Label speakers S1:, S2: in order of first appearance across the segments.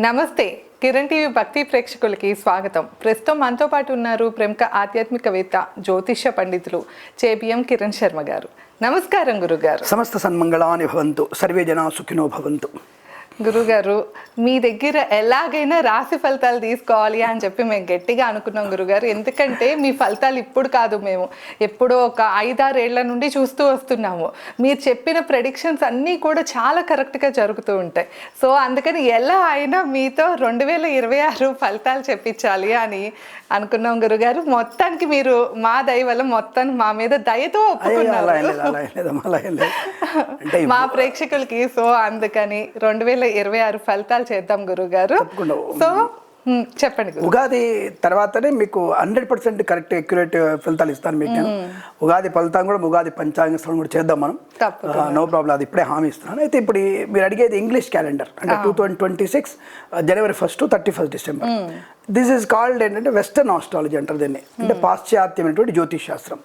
S1: నమస్తే. కిరణ్ టీవీ భక్తి ప్రేక్షకులకి స్వాగతం. ప్రస్తుతం మనతో పాటు ఉన్నారు ప్రముఖ ఆధ్యాత్మికవేత్త జ్యోతిష పండితులు చేబిఎం కిరణ్ శర్మ గారు. నమస్కారం గురుగారు.
S2: సమస్త సన్మంగళాని భవంతు. సర్వే జనా సుఖినో భవంతు.
S1: గురుగారు మీ దగ్గర ఎలాగైనా రాశి ఫలితాలు తీసుకోవాలి అని చెప్పి మేము గట్టిగా అనుకున్నాం గురుగారు. ఎందుకంటే మీ ఫలితాలు ఇప్పుడు కాదు మేము. ఎప్పుడో ఒక ఐదారేళ్ళ నుండి చూస్తూ వస్తున్నాము. మీరు చెప్పిన ప్రెడిక్షన్స్ అన్నీ కూడా చాలా కరెక్ట్గా జరుగుతూ ఉంటాయి. సో అందుకని ఎలా అయినా మీతో రెండు వేల ఇరవై ఆరు ఫలితాలు చెప్పించాలి అని అనుకున్నాం గురుగారు. మొత్తానికి మీరు మా దయ వల్ల మొత్తాన్ని మా మీద దయతో ఒప్పుకున్నారు. మా ప్రేక్షకులకి సో అందుకని రెండు వేల ఇరవై ఆరు ఫలితాలు చేద్దాం గురుగారు. సో చెప్పండి
S2: ఉగాది తర్వాతనే మీకు హండ్రెడ్ పర్సెంట్ కరెక్ట్ అక్యురేట్ ఫలితాలు ఇస్తాను మీకు నేను. ఉగాది ఫలితం కూడా ఉగాది పంచాంగ కూడా చేద్దాం మనం. నో ప్రాబ్లం అది ఇప్పుడే హామీ ఇస్తున్నాను. అయితే ఇప్పుడు మీరు అడిగేది ఇంగ్లీష్ క్యాలెండర్ అంటే two thousand twenty six January first thirty first December. This is called ఏంటంటే వెస్టర్న్ ఆస్ట్రాలజీ అంటారు దీన్ని. అంటే పాశ్చాత్యమైనటువంటి జ్యోతిష్ శాస్త్రం.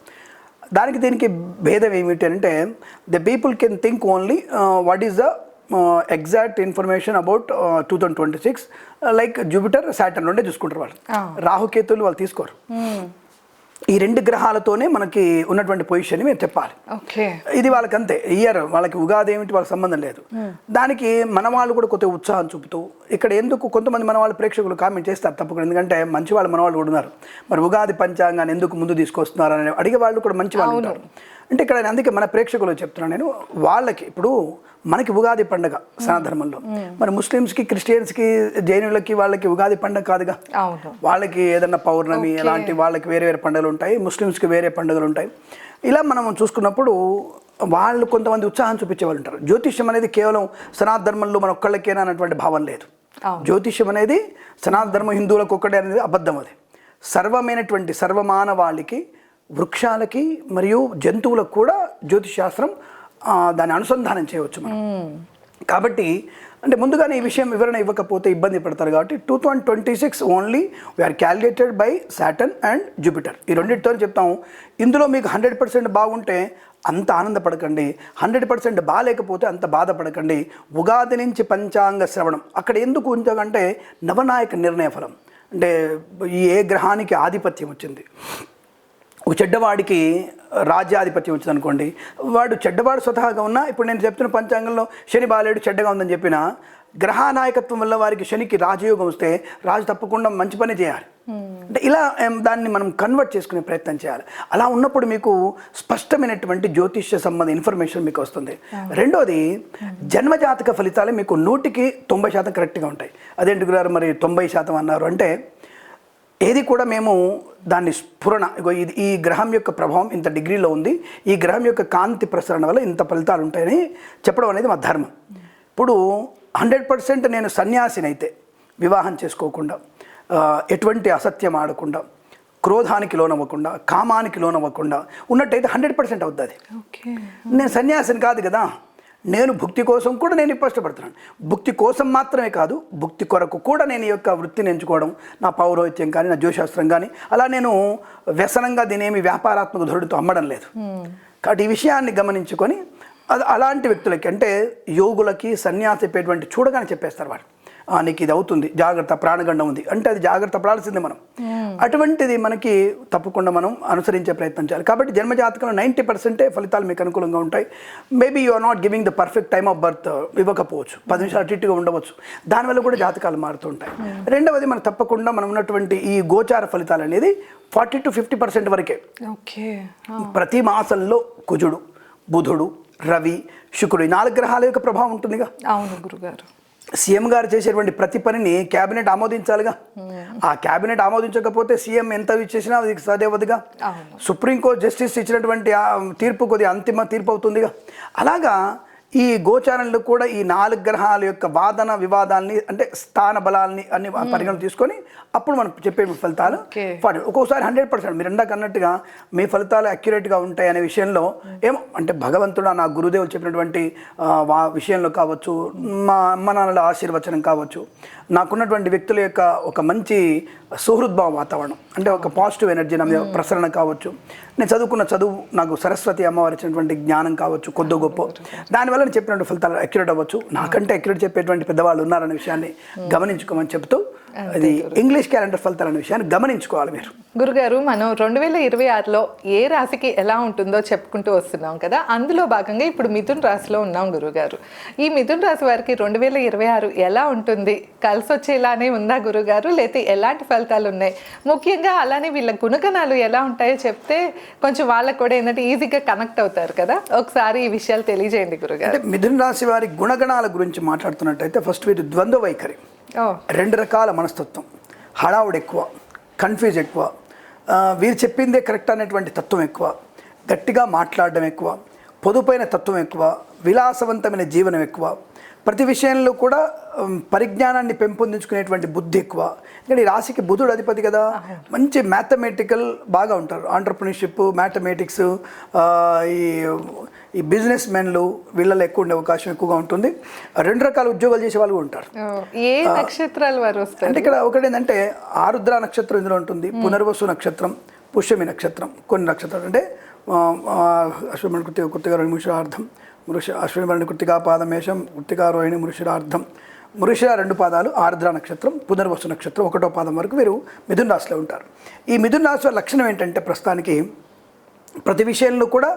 S2: దానికి దీనికి భేదం ఏమిటి అంటే the people can think only what is the exact information about two thousand twenty six like Jupiter Saturn రెండే చూసుకుంటారు వాళ్ళు. రాహుకేతులు వాళ్ళు తీసుకోరు. ఈ రెండు గ్రహాలతోనే మనకి ఉన్నటువంటి పొజిషన్ మేము చెప్పాలి. ఇది వాళ్ళకి అంతే ఇయర్ వాళ్ళకి ఉగాది ఏమిటి వాళ్ళకి సంబంధం లేదు. దానికి మన వాళ్ళు కూడా కొద్దిగా ఉత్సాహం చూపుతూ ఇక్కడ ఎందుకు కొంతమంది మన వాళ్ళ ప్రేక్షకులు కామెంట్ చేస్తారు తప్పకుండా. ఎందుకంటే మంచి వాళ్ళు మన వాళ్ళు కూడా ఉన్నారు. మరి ఉగాది పంచాంగాన్ని ఎందుకు ముందు తీసుకొస్తున్నారు అని అడిగే వాళ్ళు కూడా మంచి వాళ్ళు ఉంటారు. అంటే ఇక్కడ నేను అందుకే మన ప్రేక్షకులు చెప్తున్నాను నేను వాళ్ళకి ఇప్పుడు మనకి ఉగాది పండగ సనాధర్మంలో మరి ముస్లిమ్స్కి క్రిస్టియన్స్కి జైనులకి వాళ్ళకి ఉగాది పండగ కాదుగా? వాళ్ళకి ఏదన్నా పౌర్ణమి అలాంటి వాళ్ళకి వేరే వేరే పండుగలు ఉంటాయి ముస్లిమ్స్కి వేరే పండుగలు ఉంటాయి. ఇలా మనం చూసుకున్నప్పుడు వాళ్ళు కొంతమంది ఉత్సాహం చూపించే వాళ్ళు ఉంటారు. జ్యోతిష్యం అనేది కేవలం సనాతన ధర్మంలో మన ఒక్కళ్ళకేనా అన్నటువంటి భావం లేదు. జ్యోతిష్యం అనేది సనాతన ధర్మం హిందువులకు ఒక్కటే అనేది అబద్ధం అది. సర్వమైనటువంటి సర్వమానవాళికి వృక్షాలకి మరియు జంతువులకు కూడా జ్యోతిష్ శాస్త్రం ఆ, దాన్ని అనుసంధానం చేయవచ్చు మనం. కాబట్టి అంటే ముందుగానే ఈ విషయం వివరణ ఇవ్వకపోతే ఇబ్బంది పడతారు కాబట్టి two thousand twenty six only we are calculated by Saturn and Jupiter. ఈ రెండింటితో చెప్తాం. ఇందులో మీకు హండ్రెడ్ పర్సెంట్ బాగుంటే అంత ఆనందపడకండి. హండ్రెడ్ పర్సెంట్ బాగాలేకపోతే అంత బాధపడకండి. ఉగాది నుంచి పంచాంగ శ్రవణం. అక్కడ ఎందుకు ఉంచాకంటే నవనాయక నిర్ణయ ఫలం. అంటే ఈ ఏ గ్రహానికి ఆధిపత్యం వచ్చింది. ఒక చెడ్డవాడికి రాజ్యాధిపత్యం వచ్చింది అనుకోండి వాడు చెడ్డవాడు స్వతహాగా ఉన్నా ఇప్పుడు నేను చెప్తున్న పంచాంగంలో శని బాలేడు చెడ్డగా ఉందని చెప్పిన గ్రహ నాయకత్వం వల్ల వారికి శనికి రాజయోగం వస్తే రాజు తప్పకుండా మంచి పని చేయాలి. అంటే ఇలా దాన్ని మనం కన్వర్ట్ చేసుకునే ప్రయత్నం చేయాలి. అలా ఉన్నప్పుడు మీకు స్పష్టమైనటువంటి జ్యోతిష్య సంబంధ ఇన్ఫర్మేషన్ మీకు వస్తుంది. రెండోది జన్మజాతక ఫలితాలు మీకు నూటికి తొంభై శాతం కరెక్ట్గా ఉంటాయి. అదేంటి గురారు మరి తొంభై శాతం అన్నారు అంటే ఏది కూడా మేము దాన్ని స్ఫురణ. ఇగో ఇది ఈ గ్రహం యొక్క ప్రభావం ఇంత డిగ్రీలో ఉంది. ఈ గ్రహం యొక్క కాంతి ప్రసరణ వల్ల ఇంత ఫలితాలు ఉంటాయని చెప్పడం అనేది మా ధర్మం. ఇప్పుడు హండ్రెడ్ పర్సెంట్ నేను సన్యాసినైతే వివాహం చేసుకోకుండా ఎటువంటి అసత్యం ఆడకుండా క్రోధానికి లోనవ్వకుండా కామానికి లోనవ్వకుండా ఉన్నట్టయితే హండ్రెడ్ పర్సెంట్ అవుతుంది నేను సన్యాసిని కాదు కదా. నేను భుక్తి కోసం కూడా నేను ఇష్టపడుతున్నాను. భుక్తి కోసం మాత్రమే కాదు భుక్తి కొరకు కూడా నేను ఈ యొక్క వృత్తిని ఎంచుకోవడం నా పౌరోహిత్యం కానీ నా జ్యోశాస్త్రం కానీ అలా నేను వ్యసనంగా దీనేమి వ్యాపారాత్మక ధోరణితో అమ్మడం లేదు. కాబట్టి ఈ విషయాన్ని గమనించుకొని అది అలాంటి వ్యక్తులకి అంటే యోగులకి సన్యాసి చూడగానే చెప్పేస్తారు వాళ్ళు. "ఆ, నీకు ఇది అవుతుంది. జాగ్రత్త ప్రాణగండం ఉంది. అంటే అది జాగ్రత్త పడాల్సిందే మనం. అటువంటిది మనకి తప్పకుండా మనం అనుసరించే ప్రయత్నం చేయాలి. కాబట్టి జన్మజాతకంలో నైంటీ పర్సెంటే ఫలితాలు మీకు అనుకూలంగా ఉంటాయి. Maybe you are not giving the perfect time of birth ఇవ్వకపోవచ్చు. పది నిమిషాలు అటు ఇటుగా ఉండవచ్చు. దానివల్ల కూడా జాతకాలు మారుతుంటాయి. రెండవది మనం తప్పకుండా మనం ఉన్నటువంటి ఈ గోచార ఫలితాలు అనేది ఫార్టీ టు ఫిఫ్టీ పర్సెంట్ వరకే.
S1: ఓకే.
S2: ప్రతి మాసంలో కుజుడు బుధుడు రవి శుక్రుడు ఈ నాలుగు గ్రహాల యొక్క ప్రభావం ఉంటుందిగా.
S1: అవును గురుగారు.
S2: సీఎం గారు చేసేటువంటి ప్రతి పనిని క్యాబినెట్ ఆమోదించాలిగా. ఆ క్యాబినెట్ ఆమోదించకపోతే సీఎం ఎంత ఇచ్చేసినా అది సదేవదిగా. సుప్రీంకోర్టు జస్టిస్ ఇచ్చినటువంటి ఆ తీర్పు కొద్దిగా అంతిమ తీర్పు అవుతుందిగా. అలాగా ఈ గోచారంలో కూడా ఈ నాలుగు గ్రహాల యొక్క వాదన వివాదాల్ని అంటే స్థాన బలాల్ని అన్ని పరిగణన తీసుకొని అప్పుడు మనం చెప్పే ఫలితాలు ఒక్కోసారి హండ్రెడ్ పర్సెంట్ మీరు ఇందాక అన్నట్టుగా మీ ఫలితాలు అక్యురేట్గా ఉంటాయి అనే విషయంలో ఏమో అంటే భగవంతుడు నా గురుదేవులు చెప్పినటువంటి విషయంలో కావచ్చు మా అమ్మ నాన్నల ఆశీర్వచనం కావచ్చు నాకున్నటువంటి వ్యక్తుల యొక్క ఒక మంచి సుహృద్భావ వాతావరణం. అంటే ఒక పాజిటివ్ ఎనర్జీ నా మీద ప్రసరణ కావచ్చు. నేను చదువుకున్న చదువు నాకు సరస్వతి అమ్మవారు ఇచ్చినటువంటి జ్ఞానం కావచ్చు కొద్ది గొప్ప. దానివల్ల నేను చెప్పినట్టు ఫలితాలు అక్యురేట్ అవ్వచ్చు. నాకంటే అక్యురేట్ చెప్పేటువంటి పెద్దవాళ్ళు ఉన్నారనే విషయాన్ని గమనించుకోమని చెప్తూ ఇది ఇంగ్లీష్ క్యాలెండర్ ఫలితాలు అనే విషయాన్ని గమనించుకోవాలి మీరు.
S1: గురుగారు మనం రెండు వేల ఇరవై ఆరులో ఏ రాశికి ఎలా ఉంటుందో చెప్పుకుంటూ వస్తున్నాం కదా అందులో భాగంగా ఇప్పుడు మిథున్ రాశిలో ఉన్నాం గురుగారు. ఈ మిథున్ రాశి వారికి రెండు వేల ఇరవై ఆరు ఎలా ఉంటుంది? కలిసి వచ్చేలానే ఉందా గురుగారు? లేకపోతే ఎలాంటి ఫలితాలు ఉన్నాయి? ముఖ్యంగా అలానే వీళ్ళ గుణగణాలు ఎలా ఉంటాయో చెప్తే కొంచెం వాళ్ళకు కూడా ఏంటంటే ఈజీగా కనెక్ట్ అవుతారు కదా. ఒకసారి ఈ విషయాలు తెలియజేయండి గురుగారు.
S2: మిథున రాశి వారి గుణగణాల గురించి మాట్లాడుతున్నట్టయితే ఫస్ట్ వీరి ద్వంద్వ వైఖరి. రెండు రకాల మనస్తత్వం. హడావుడు ఎక్కువ కన్ఫ్యూజ్ ఎక్కువ. వీరు చెప్పిందే కరెక్ట్ అనేటువంటి తత్వం ఎక్కువ. గట్టిగా మాట్లాడడం ఎక్కువ. పొదుపైన తత్వం ఎక్కువ. విలాసవంతమైన జీవనం ఎక్కువ. ప్రతి విషయంలో కూడా పరిజ్ఞానాన్ని పెంపొందించుకునేటువంటి బుద్ధి ఎక్కువ. ఎందుకంటే ఈ రాశికి బుధుడు అధిపతి కదా మంచి మ్యాథమెటికల్ బాగా ఉంటారు. ఆంటర్ప్రినర్షిప్ మ్యాథమెటిక్స్ ఈ ఈ బిజినెస్ మెన్లు వీళ్ళలో ఎక్కువ ఉండే అవకాశం ఎక్కువగా ఉంటుంది. రెండు రకాల ఉద్యోగాలు చేసే వాళ్ళు ఉంటారు.
S1: ఏ నక్షత్రాల వారు వస్తారు?
S2: అంటే ఇక్కడ ఒకటి ఏంటంటే ఆరుద్ర నక్షత్రం ఇందులో ఉంటుంది పునర్వసు నక్షత్రం పుష్యమి నక్షత్రం కొన్ని నక్షత్రాలు. అంటే అశ్వమణ కృతిక కృతిక రోహిణి మృషార్థం మృష అశ్విని కృతికా పాదమేషం కృతికా రోహిణి మృషురార్థం మృషిర రెండు పాదాలు ఆరుద్ర నక్షత్రం పునర్వసు నక్షత్రం ఒకటో పాదం వరకు వీరు మిథున రాశిలో ఉంటారు. ఈ మిథున రాశి లక్షణం ఏంటంటే ప్రస్తుతానికి ప్రతి విషయంలో కూడా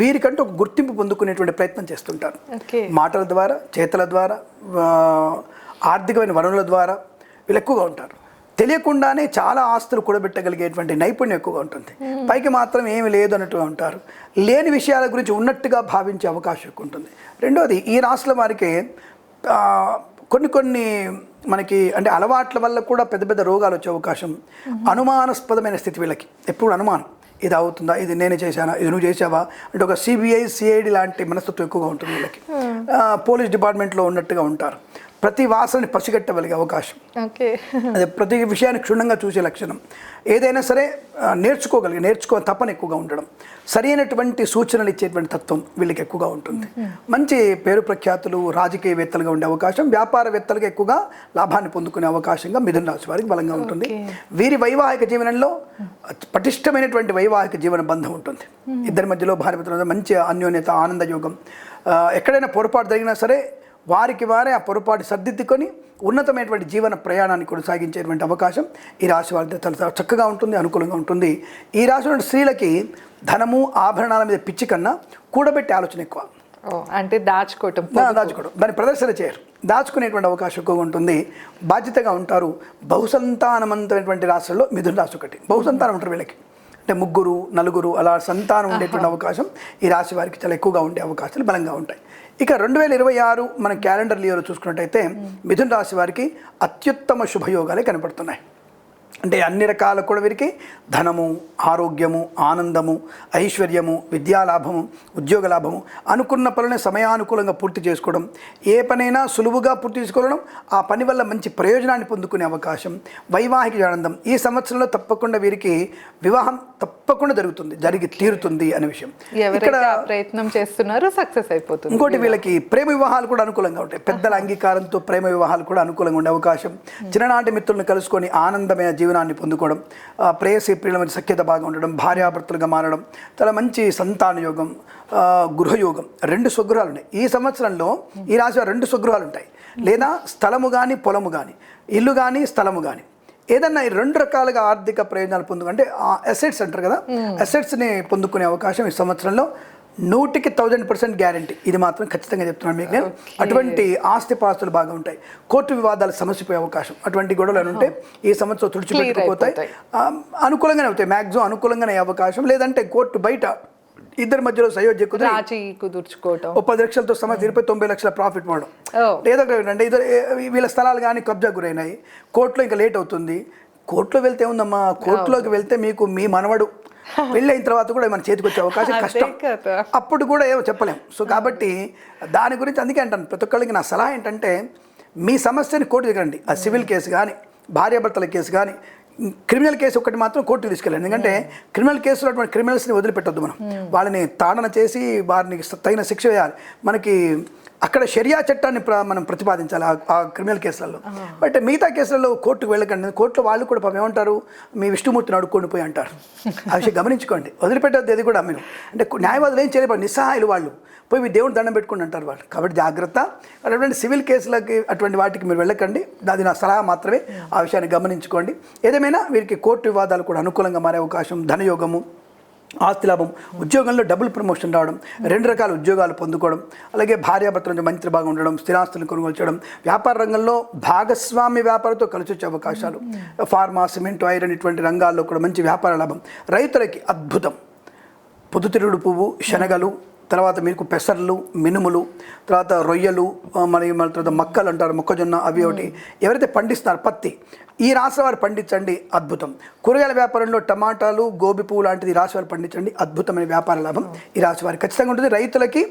S2: వీరికంటూ ఒక గుర్తింపు పొందుకునేటువంటి ప్రయత్నం చేస్తుంటారు. మాటల ద్వారా చేతల ద్వారా ఆర్థికమైన వనరుల ద్వారా వీళ్ళు ఎక్కువగా ఉంటారు. తెలియకుండానే చాలా ఆస్తులు కూడబెట్టగలిగేటువంటి నైపుణ్యం ఎక్కువగా ఉంటుంది. పైకి మాత్రం ఏమి లేదు అన్నట్టుగా ఉంటారు. లేని విషయాల గురించి ఉన్నట్టుగా భావించే అవకాశం ఎక్కువ ఉంటుంది. రెండోది ఈ రాష్ట్రాల వారికి కొన్ని కొన్ని మనకి అంటే అలవాట్ల వల్ల కూడా పెద్ద పెద్ద రోగాలు వచ్చే అవకాశం అనుమానాస్పదమైన స్థితి వీళ్ళకి. ఎప్పుడు అనుమానం. ఇది అవుతుందా? ఇది నేనే చేశానా? ఇది నువ్వు చేసావా అంటే ఒక సిబిఐ సిఐడి లాంటి మనస్తత్వం ఎక్కువగా ఉంటుంది వీళ్ళకి. పోలీస్ డిపార్ట్మెంట్లో ఉన్నట్టుగా ఉంటారు. ప్రతి వాసనని పసిగట్టగలిగే అవకాశం.
S1: ఓకే.
S2: అదే ప్రతి విషయాన్ని క్షుణ్ణంగా చూసే లక్షణం. ఏదైనా సరే నేర్చుకోగలిగే నేర్చుకో తపన ఎక్కువగా ఉండడం. సరైనటువంటి సూచనలు ఇచ్చేటువంటి తత్వం వీళ్ళకి ఎక్కువగా ఉంటుంది. మంచి పేరు ప్రఖ్యాతులు రాజకీయవేత్తలుగా ఉండే అవకాశం వ్యాపారవేత్తలుగా ఎక్కువగా లాభాన్ని పొందుకునే అవకాశంగా మిథున రాశి వారికి బలంగా ఉంటుంది. వీరి వైవాహిక జీవనంలో పటిష్టమైనటువంటి వైవాహిక జీవన బంధం ఉంటుంది. ఇద్దరి మధ్యలో భార్య మంచి అన్యోన్యత ఆనంద యోగం ఆ, ఎక్కడైనా పొరపాటు జరిగినా సరే వారికి వారే ఆ పొరపాటు సర్దిద్దుకొని ఉన్నతమైనటువంటి జీవన ప్రయాణాన్ని కొనసాగించేటువంటి అవకాశం ఈ రాశి వారికి చాలా చక్కగా ఉంటుంది అనుకూలంగా ఉంటుంది. ఈ రాశి ఉన్న స్త్రీలకి ధనము ఆభరణాల మీద పిచ్చి కన్నా కూడబెట్టే ఆలోచన ఎక్కువ.
S1: అంటే దాచుకోవటం
S2: దాచుకోవడం దాన్ని ప్రదర్శన చేయరు. దాచుకునేటువంటి అవకాశం ఎక్కువగా ఉంటుంది. బాధ్యతగా ఉంటారు. బహుసంతానవంతమైనటువంటి రాశుల్లో మిథున రాశి ఒకటి. బహుసంతానం ఉంటారు వీళ్ళకి. అంటే ముగ్గురు నలుగురు అలా సంతానం ఉండేటువంటి అవకాశం ఈ రాశి వారికి చాలా ఎక్కువగా ఉండే అవకాశాలు బలంగా ఉంటాయి. ఇక రెండు వేల ఇరవై ఆరు మన క్యాలెండర్ ఇయర్ చూసుకున్నట్టయితే మిథున రాశి వారికి అత్యుత్తమ శుభయోగాలే కనపడుతున్నాయి. అంటే అన్ని రకాల కూడా వీరికి ధనము ఆరోగ్యము ఆనందము ఐశ్వర్యము విద్యాలాభము ఉద్యోగ లాభము అనుకున్న పనులను సమయానుకూలంగా పూర్తి చేసుకోవడం. ఏ పనైనా సులువుగా పూర్తి చేసుకోవడం ఆ పని వల్ల మంచి ప్రయోజనాన్ని పొందుకునే అవకాశం. వైవాహిక ఆనందం. ఈ సంవత్సరంలో తప్పకుండా వీరికి వివాహం తప్పకుండా జరుగుతుంది జరిగి తీరుతుంది అనే విషయం.
S1: ఆ ప్రయత్నం చేస్తున్నారో సక్సెస్ అయిపోతుంది.
S2: ఇంకోటి వీళ్ళకి ప్రేమ వివాహాలు కూడా అనుకూలంగా ఉంటాయి. పెద్దల అంగీకారంతో ప్రేమ వివాహాలు కూడా అనుకూలంగా ఉండే అవకాశం. చిన్ననాటి మిత్రులను కలుసుకొని ఆనందమైన జీవనాన్ని పొందుకోవడం ప్రేయసి ప్రియుల మధ్య సఖ్యత బాగా ఉండడం భార్యాభర్తలుగా మారడం చాలా మంచి సంతాన యోగం గృహయోగం రెండు స్వగృహాలు ఉన్నాయి. ఈ సంవత్సరంలో ఈ రాశి రెండు స్వగృహాలు ఉంటాయి. లేదా స్థలము కానీ పొలము కానీ ఇల్లు కానీ స్థలము కానీ ఏదన్నా ఈ రెండు రకాలుగా ఆర్థిక ప్రయోజనాలు పొందు అంటే అసెట్స్ అంటారు కదా అసెట్స్ని పొందుకునే అవకాశం ఈ సంవత్సరంలో నూటికి థౌజండ్ పర్సెంట్ గ్యారంటీ. ఇది మాత్రం ఖచ్చితంగా చెప్తున్నాను మీకు నేను. అటువంటి ఆస్తి పాస్తులు బాగా ఉంటాయి. కోర్టు వివాదాలు సమస్యపోయే అవకాశం. అటువంటి గొడవలు ఉంటే ఈ సంవత్సరం తుడిచిపెట్టుకుపోతాయి. అనుకూలంగానే అవుతాయి. మ్యాక్సిమం అనుకూలంగానే అయ్యే అవకాశం. లేదంటే కోర్టు బయట ఇద్దరి మధ్యలో సయోధ్య
S1: కుదుర్చుకోవటం.
S2: పది లక్షలతో సమస్య తీరిపోయి తొంభై లక్షల ప్రాఫిట్
S1: ఓ.
S2: లేదా అంటే ఇద్దరు వీళ్ళ స్థలాలు కానీ కబ్జా గురైనాయి. కోర్టులో ఇంకా లేట్ అవుతుంది. కోర్టులో వెళ్తే ఉందమ్మా కోర్టులోకి వెళ్తే మీకు మీ మనవడు పెళ్ళి అయిన తర్వాత కూడా మన చేతికి వచ్చే అవకాశం కష్టం. అప్పుడు కూడా ఏమో చెప్పలేం. సో కాబట్టి దాని గురించి అందుకే అంటాను ప్రతి ఒక్కళ్ళకి నా సలహా ఏంటంటే మీ సమస్యని కోర్టు దగ్గరండి ఆ సివిల్ కేసు కానీ భార్యాభర్తల కేసు కానీ క్రిమినల్ కేసు ఒకటి మాత్రం కోర్టుకు తీసుకెళ్ళండి. ఎందుకంటే క్రిమినల్ కేసులో అటువంటి క్రిమినల్స్ని వదిలిపెట్టొద్దు మనం. వాళ్ళని తాడన చేసి వారిని తగిన శిక్ష వేయాలి. మనకి అక్కడ షరియా చట్టాన్ని ప్ర- మనం ప్రతిపాదించాలి ఆ- క్రిమినల్ కేసులలో. బట్ మిగతా కేసులలో కోర్టుకు వెళ్ళకండి. కోర్టులో వాళ్ళు కూడా పాపం ఏమంటారు? మీ విష్ణుమూర్తిని అడుక్కొని పోయి అంటారు. ఆ విషయం గమనించుకోండి. వదిలిపెట్టద్దు ఇది కూడా మీరు. అంటే న్యాయవాదులు ఏం చేయలేదు నిస్సహాయులు వాళ్ళు. పోయి మీ దేవుడు దండం పెట్టుకుని అంటారు వాళ్ళు. కాబట్టి జాగ్రత్త. అటువంటి సివిల్ కేసులకి అటువంటి వాటికి మీరు వెళ్ళకండి. అది నా సలహా మాత్రమే. ఆ విషయాన్ని గమనించుకోండి. ఏదేమైనా వీరికి కోర్టు వివాదాలు కూడా అనుకూలంగా మారే అవకాశం. ధనయోగము ఆస్తి లాభం ఉద్యోగంలో డబుల్ ప్రమోషన్ రావడం రెండు రకాల ఉద్యోగాలు పొందుకోవడం అలాగే భార్యాభర్తల నుంచి మంచి బాగా ఉండడం స్థిరాస్తులను కొనుగోలు చేయడం వ్యాపార రంగంలో భాగస్వామ్య వ్యాపారంతో కలిసి వచ్చే అవకాశాలు. ఫార్మా సిమెంట్ ఐరన్ ఇటువంటి రంగాల్లో కూడా మంచి వ్యాపార లాభం. రైతులకి అద్భుతం. పొద్దుతిరుగుడు పువ్వు శనగలు తర్వాత మీకు పెసర్లు మినుములు తర్వాత రొయ్యలు ఆ, మరి మన తర్వాత మక్కలు అంటారు మొక్కజొన్న అవి ఒకటి. ఎవరైతే పండిస్తున్నారు పత్తి ఈ రాశి వారు పండించండి అద్భుతం. కూరగాయల వ్యాపారంలో టమాటాలు గోబి పువ్వు లాంటిది రాశి వారు పండించండి అద్భుతమైన వ్యాపార లాభం ఈ రాశి వారికి. ఖచ్చితంగా ఉంటుంది. రైతులకి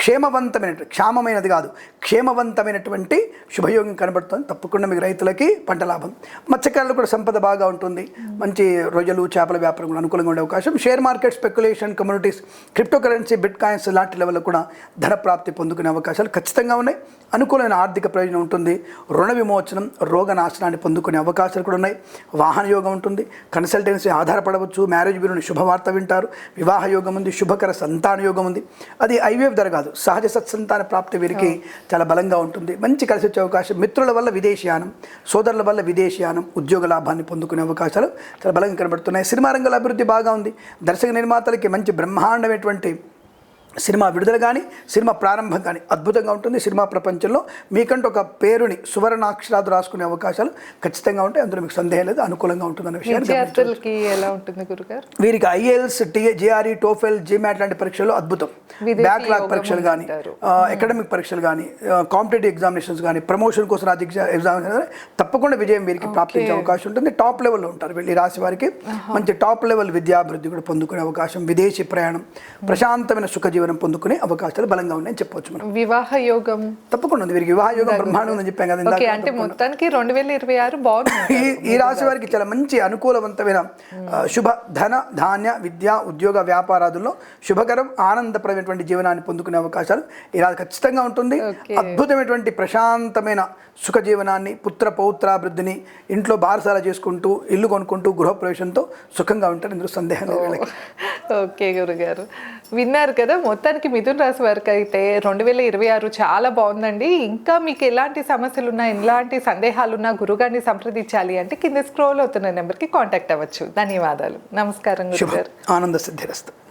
S2: క్షేమవంతమైన క్షామమైనది కాదు క్షేమవంతమైనటువంటి శుభయోగం కనబడుతుంది. తప్పకుండా మీకు రైతులకి పంట లాభం. మత్స్యకారులు కూడా సంపద బాగా ఉంటుంది. మంచి రొయ్యలు చేపల వ్యాపారం కూడా అనుకూలంగా ఉండే అవకాశం. Share market speculation communities crypto currency bitcoins లాంటి లెవెల్లో కూడా ధన ప్రాప్తి పొందుకునే అవకాశాలు ఖచ్చితంగా ఉన్నాయి. అనుకూలమైన ఆర్థిక ప్రయోజనం ఉంటుంది. రుణ విమోచనం రోగ నాశనాన్ని పొందుకునే అవకాశాలు కూడా ఉన్నాయి. వాహన యోగం ఉంటుంది. కన్సల్టెన్సీ ఆధారపడవచ్చు. మ్యారేజ్ బ్యూరోని శుభవార్త వింటారు. వివాహ యోగం ఉంది. శుభకర సంతాన యోగం ఉంది. అది ఐవీఎఫ్ ధర కాదు. సహజ సత్సంతాన ప్రాప్తి వీరికి చాలా బలంగా ఉంటుంది. మంచి కలిసి వచ్చే అవకాశం మిత్రుల వల్ల విదేశీయానం సోదరుల వల్ల విదేశీయానం ఉద్యోగ లాభాన్ని పొందుకునే అవకాశాలు చాలా బలంగా కనబడుతున్నాయి. సినిమా రంగాల అభివృద్ధి బాగా ఉంది. దర్శక నిర్మాతలకి మంచి బ్రహ్మాండమైనటువంటి సినిమా విడుదల కానీ సినిమా ప్రారంభం కానీ అద్భుతంగా ఉంటుంది. సినిమా ప్రపంచంలో మీకంటూ ఒక పేరుని సువర్ణాక్షరాలు రాసుకునే అవకాశాలు ఖచ్చితంగా ఉంటాయి. అందులో మీకు సందేహం లేదు. అనుకూలంగా విషయాన్ని
S1: ఎలా ఉంటుంది గురుగారు?
S2: వీరికి ఐఎల్స్ టిఏ జిఆర్ఈ టోఫెల్ జిమాట్ లాంటి పరీక్షలు అద్భుతం.
S1: విదేశీ
S2: బ్యాక్లాగ్
S1: యోగం
S2: పరీక్షలు కానీ. అకాడమిక్ పరీక్షలు కానీ కాంపిటేటివ్ ఎగ్జామినేషన్స్ కానీ ప్రమోషన్ కోసం రాజు ఎగ్జామినేషన్ కానీ తప్పకుండా విజయం వీరికి ప్రాప్తించే అవకాశం ఉంటుంది. టాప్ లెవెల్లో ఉంటారు వీళ్ళు రాశి వారికి. మంచి టాప్ లెవెల్ విద్యాభివృద్ధి కూడా పొందుకునే అవకాశం. విదేశీ ప్రయాణం ప్రశాంతమైన సుఖ జీవనం పొందుకునే అవకాశాలు బలంగా ఉన్నాయని చెప్పవచ్చు మనం.
S1: వివాహ యోగం.
S2: తప్పకుండా ఉంది. వీరికి వివాహ యోగం బ్రహ్మాండం ఉందని చెప్పాం కదా.
S1: అంటే మొత్తానికి రెండు వేల ఇరవై ఆరు బాగుంది.
S2: ఈ రాశి వారికి చాలా మంచి అనుకూలవంతమైన శుభ ధన ధాన్య విద్య ఉద్యోగ వ్యాపారాదుల్లో శుభకరం ఆనందపరమైనటువంటి జీవనాన్ని పొందుకునే అవకాశాలు ఈ రాశి ఖచ్చితంగా ఉంటుంది. అద్భుతమైనటువంటి ప్రశాంతమైన సుఖ జీవనాన్ని పుత్ర పౌత్రాభివృద్ధిని ఇంట్లో బారసాల చేసుకుంటూ ఇల్లు కొనుక్కుంటూ గృహప్రవేశంతో సుఖంగా ఉంటారు ఇందులో సందేహం.
S1: ఓకే గురుగారు. విన్నారు కదా మొత్తానికి మిథున్ రాశి వారికి అయితే రెండు వేల ఇరవై ఆరు చాలా బాగుందండి. ఇంకా మీకు ఎలాంటి సమస్యలు ఉన్నా ఎలాంటి సందేహాలు ఉన్నా గురుగారిని సంప్రదించాలి అంటే కింద స్క్రోల్ అవుతున్న నెంబర్కి కాంటాక్ట్ అవ్వచ్చు. ధన్యవాదాలు. నమస్కారం గురుగారు.
S2: ఆనంద సిద్ధిరస్తు.